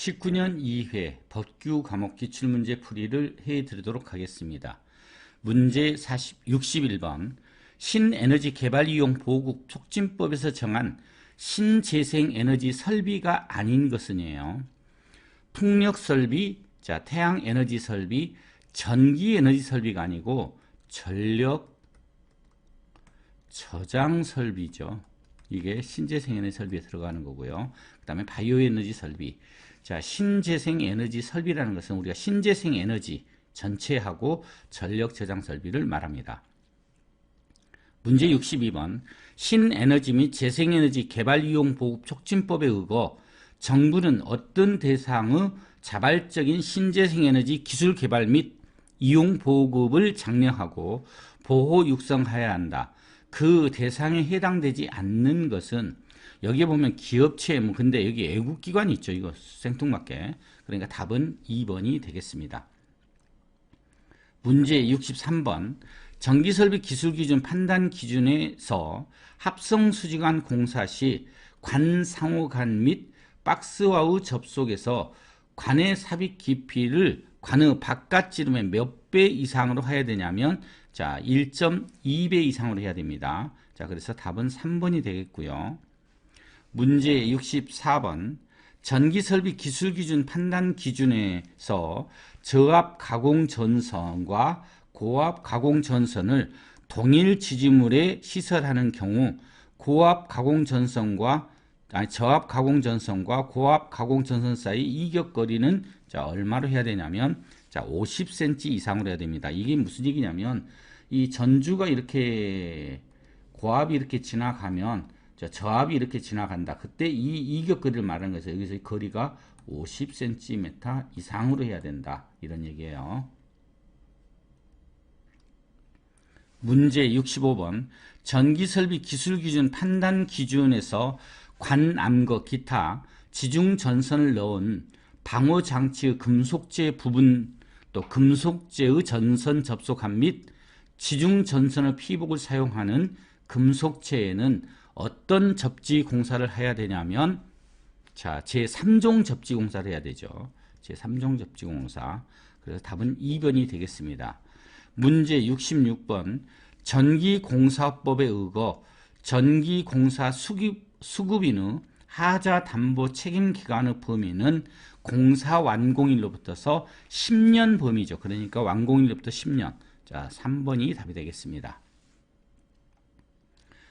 19년 2회 법규 과목 기출문제 풀이를 해드리도록 하겠습니다. 문제 40, 61번 신에너지 개발 이용 보급 촉진법에서 정한 신재생 에너지 설비가 아닌 것은이에요. 풍력 설비, 자 태양 에너지 설비, 전기 에너지 설비가 아니고 전력 저장 설비죠. 이게 신재생 에너지 설비에 들어가는 거고요. 그 다음에 바이오 에너지 설비. 자, 신재생 에너지 설비라는 것은 우리가 신재생 에너지 전체하고 전력 저장 설비를 말합니다. 문제 62번 신에너지 및 재생에너지 개발 이용 보급 촉진법에 의거 정부는 어떤 대상의 자발적인 신재생에너지 기술 개발 및 이용 보급을 장려하고 보호 육성해야 한다. 그 대상에 해당되지 않는 것은 여기에 보면 기업체 뭐 근데 여기 애국기관이 있죠. 이거 생뚱맞게. 그러니까 답은 2번이 되겠습니다. 문제 63번 전기설비 기술기준 판단 기준에서 합성수지관 공사 시 관상호관 및 박스와의 접속에서 관의 삽입 깊이를 관의 바깥 지름의 몇 배 이상으로 해야 되냐면 자 1.2배 이상으로 해야 됩니다. 자 그래서 답은 3번이 되겠고요. 문제 64번 전기설비 기술기준 판단 기준에서 저압 가공 전선과 고압 가공 전선을 동일 지지물에 시설하는 경우 고압 가공 전선과 아니, 저압 가공 전선과 고압 가공 전선 사이 이격 거리는 자 얼마로 해야 되냐면 자 50cm 이상으로 해야 됩니다. 이게 무슨 얘기냐면 이 전주가 이렇게 고압이 이렇게 지나가면 저압이 이렇게 지나간다. 그때 이 이격거리를 말하는 거죠. 여기서 이 거리가 50cm 이상으로 해야 된다. 이런 얘기예요. 문제 65번 전기설비 기술기준 판단 기준에서 관암거 기타 지중 전선을 넣은 방호 장치의 금속재 부분 또 금속재의 전선 접속함 및 지중 전선의 피복을 사용하는 금속체에는 어떤 접지 공사를 해야 되냐면 자, 제3종 접지 공사를 해야 되죠. 제3종 접지 공사. 그래서 답은 2번이 되겠습니다. 문제 66번 전기공사법에 의거 전기공사 수급, 수급인의 하자 담보 책임 기간의 범위는 공사 완공일로부터서 10년 범위죠. 그러니까 완공일로부터 10년. 자, 3번이 답이 되겠습니다.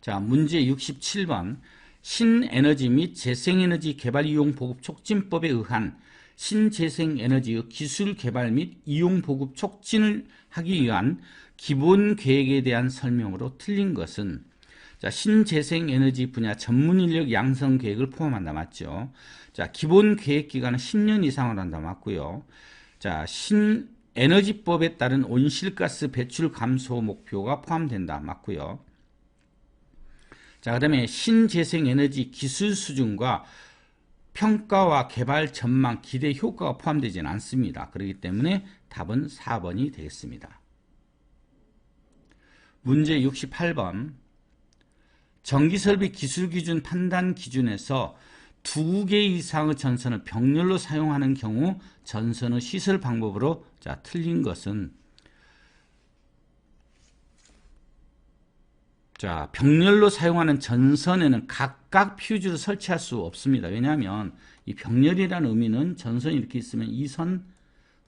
자, 문제 67번 신에너지 및 재생에너지 개발 이용 보급 촉진법에 의한 신재생에너지의 기술 개발 및 이용 보급 촉진을 하기 위한 기본 계획에 대한 설명으로 틀린 것은 자, 신재생에너지 분야 전문 인력 양성 계획을 포함한다 맞죠? 자, 기본 계획 기간은 10년 이상으로 한다 맞고요. 자, 신에너지법에 따른 온실가스 배출 감소 목표가 포함된다 맞고요. 자, 그 다음에 신재생에너지 기술 수준과 평가와 개발 전망, 기대 효과가 포함되지는 않습니다. 그렇기 때문에 답은 4번이 되겠습니다. 문제 68번 전기설비 기술기준 판단 기준에서 두 개 이상의 전선을 병렬로 사용하는 경우 전선의 시설 방법으로 자 틀린 것은 자 병렬로 사용하는 전선에는 각각 퓨즈를 설치할 수 없습니다. 왜냐하면 이 병렬이라는 의미는 전선이 이렇게 있으면 이 선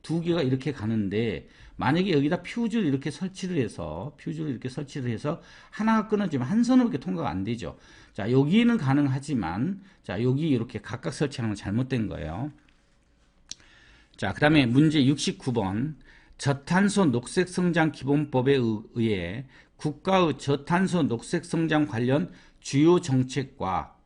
두 개가 이렇게 가는데 만약에 여기다 퓨즈를 이렇게 설치를 해서 퓨즈를 이렇게 설치를 해서 하나가 끊어지면 한 선으로 이렇게 통과가 안 되죠. 자 여기는 가능하지만 자 여기 이렇게 각각 설치하는 건 잘못된 거예요. 자 그 다음에 문제 69번 저탄소 녹색 성장 기본법에 의해 국가의 저탄소 녹색 성장 관련 주요 정책과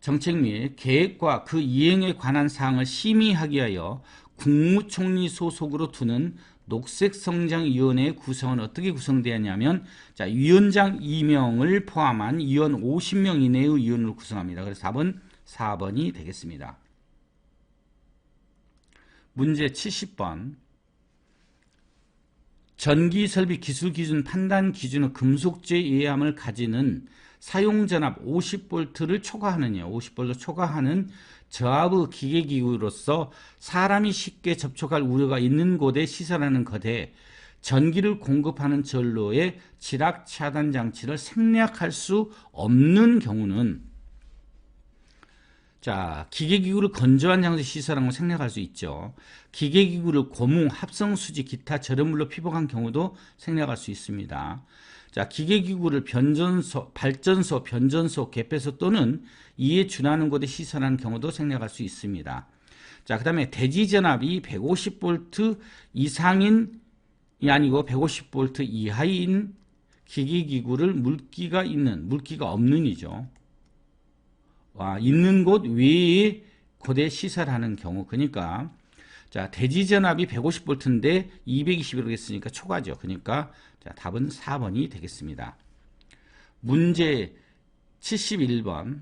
정책 및 계획과 그 이행에 관한 사항을 심의하기 위하여 국무총리 소속으로 두는 녹색성장위원회 구성은 어떻게 구성되었냐면 자 위원장 2명을 포함한 위원 50명 이내의 위원으로 구성합니다. 그래서 답은 4번이 되겠습니다. 문제 70번 전기 설비 기술 기준 판단 기준의 금속재 예함을 가지는 사용 전압 50볼트를 초과하느냐, 50볼트 초과하는 저압의 기계기구로서 사람이 쉽게 접촉할 우려가 있는 곳에 시설하는 것에 전기를 공급하는 전로의 지락 차단 장치를 생략할 수 없는 경우는 자, 기계기구를 건조한 장소에 시설한 건 생략할 수 있죠. 기계기구를 고무, 합성수지, 기타 저렴물로 피복한 경우도 생략할 수 있습니다. 자, 기계기구를 변전소, 발전소, 변전소, 개폐소 또는 이에 준하는 곳에 시설하는 경우도 생략할 수 있습니다. 자, 그 다음에 대지전압이 150V 이상인 이 아니고 150V 이하인 기계기구를 물기가 있는, 물기가 없는이죠. 와, 있는 곳 외에 고대 시설하는 경우 그러니까 자 대지 전압이 150볼트인데 220이라고 했으니까 초과죠. 그러니까 자 답은 4번이 되겠습니다. 문제 71번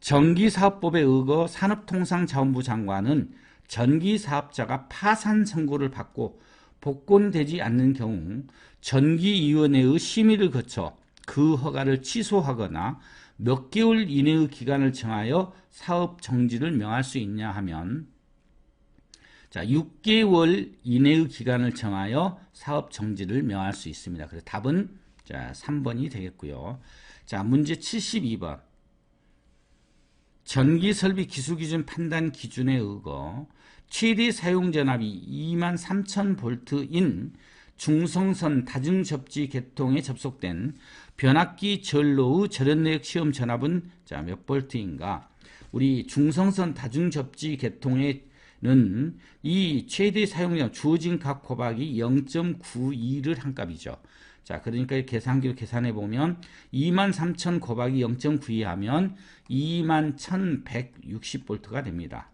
전기사업법에 의거 산업통상자원부 장관은 전기사업자가 파산 선고를 받고 복권되지 않는 경우 전기위원회의 심의를 거쳐 그 허가를 취소하거나 몇 개월 이내의 기간을 정하여 사업 정지를 명할 수 있냐 하면 자 6개월 이내의 기간을 정하여 사업 정지를 명할 수 있습니다. 그래서 답은 자 3번이 되겠고요. 자 문제 72번 전기 설비 기술기준 판단 기준에 의거 최대 사용 전압이 2만 3천 볼트인 중성선 다중접지 계통에 접속된 변압기 전로의 절연내역 시험 전압은 자, 몇 볼트인가? 우리 중성선 다중접지 계통에는 이 최대 사용량 주어진 각 고박이 0.92를 한 값이죠. 자, 그러니까 계산기로 계산해 보면 23,000 곱하기 0.92 하면 21,160볼트가 됩니다.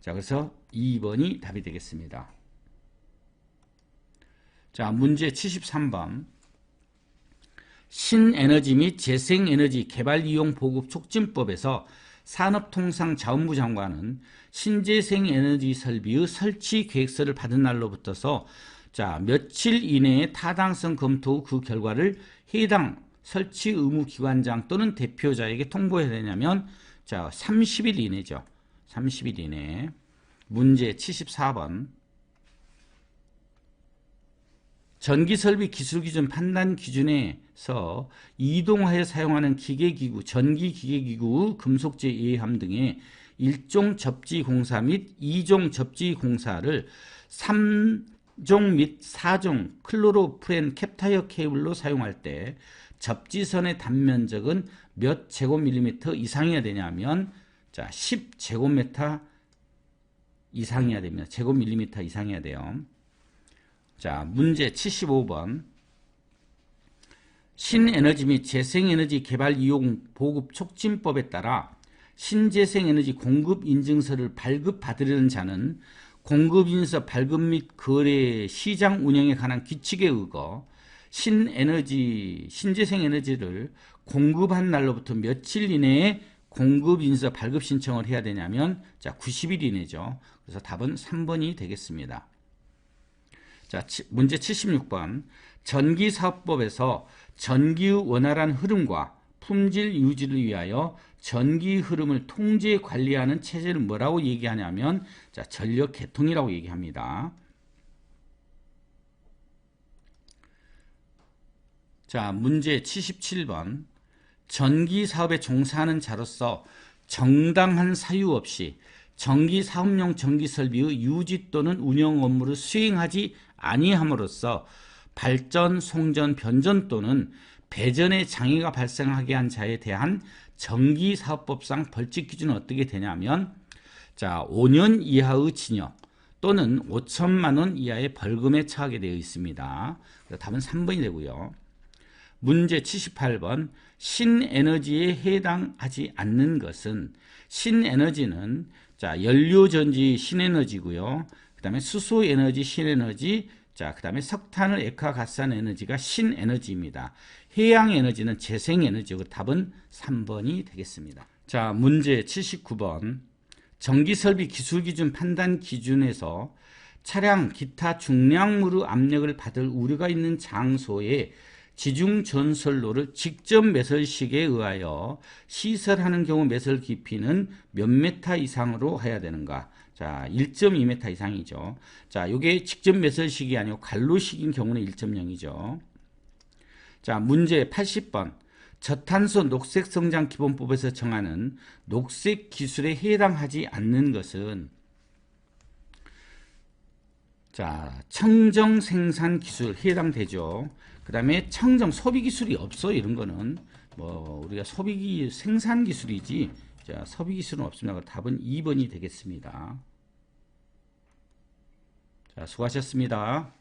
자, 그래서 2번이 답이 되겠습니다. 자, 문제 73번. 신에너지 및 재생에너지 개발 이용 보급 촉진법에서 산업통상 자원부 장관은 신재생에너지 설비의 설치 계획서를 받은 날로부터서 자 며칠 이내에 타당성 검토 후 그 결과를 해당 설치 의무 기관장 또는 대표자에게 통보해야 되냐면 자 30일 이내죠. 30일 이내. 문제 74번. 전기설비 기술기준 판단 기준에서 이동하여 사용하는 기계기구, 전기기계기구, 금속재 예함 등의 일종 접지공사 및 이종 접지공사를 3종 및 4종 클로로프렌 캡타이어 케이블로 사용할 때 접지선의 단면적은 몇 제곱밀리미터 이상이어야 되냐면 자 10제곱미터 이상이어야 됩니다. 제곱밀리미터 이상이어야 돼요. 자, 문제 75번. 신에너지 및 재생에너지 개발 이용 보급 촉진법에 따라 신재생에너지 공급 인증서를 발급받으려는 자는 공급인서 발급 및 거래 시장 운영에 관한 규칙에 의거 신에너지 신재생에너지를 공급한 날로부터 며칠 이내에 공급인서 발급 신청을 해야 되냐면 자 90일 이내죠. 그래서 답은 3번이 되겠습니다. 자, 문제 76번. 전기사업법에서 전기의 원활한 흐름과 품질 유지를 위하여 전기 흐름을 통제 관리하는 체제를 뭐라고 얘기하냐면 자, 전력 계통이라고 얘기합니다. 자, 문제 77번. 전기 사업에 종사하는 자로서 정당한 사유 없이 전기 사업용 전기 설비의 유지 또는 운영 업무를 수행하지 아니함으로써 발전, 송전, 변전 또는 배전의 장애가 발생하게 한 자에 대한 전기사업법상 벌칙 기준은 어떻게 되냐면 자 5년 이하의 징역 또는 5천만 원 이하의 벌금에 처하게 되어 있습니다. 답은 3번이 되고요. 문제 78번 신에너지에 해당하지 않는 것은 신에너지는 자 연료전지 신에너지고요. 그 다음에 수소 에너지, 신에너지, 자, 그 다음에 석탄을 액화가스한 에너지가 신에너지입니다. 해양 에너지는 재생 에너지고 답은 3번이 되겠습니다. 자, 문제 79번. 전기 설비 기술 기준 판단 기준에서 차량 기타 중량물의 압력을 받을 우려가 있는 장소에 지중 전설로를 직접 매설식에 의하여 시설하는 경우 매설 깊이는 몇 메타 이상으로 해야 되는가? 자, 1.2m 이상이죠. 자, 요게 직접 매설식이 아니고 갈로식인 경우는 1.0이죠. 자, 문제 80번. 저탄소 녹색 성장 기본법에서 정하는 녹색 기술에 해당하지 않는 것은 자, 청정 생산 기술 해당되죠. 그 다음에 청정 소비 기술이 없어 이런 거는 뭐 우리가 소비 기 생산 기술이지 자, 소비 기술은 없습니다. 답은 2번이 되겠습니다. 자, 수고하셨습니다.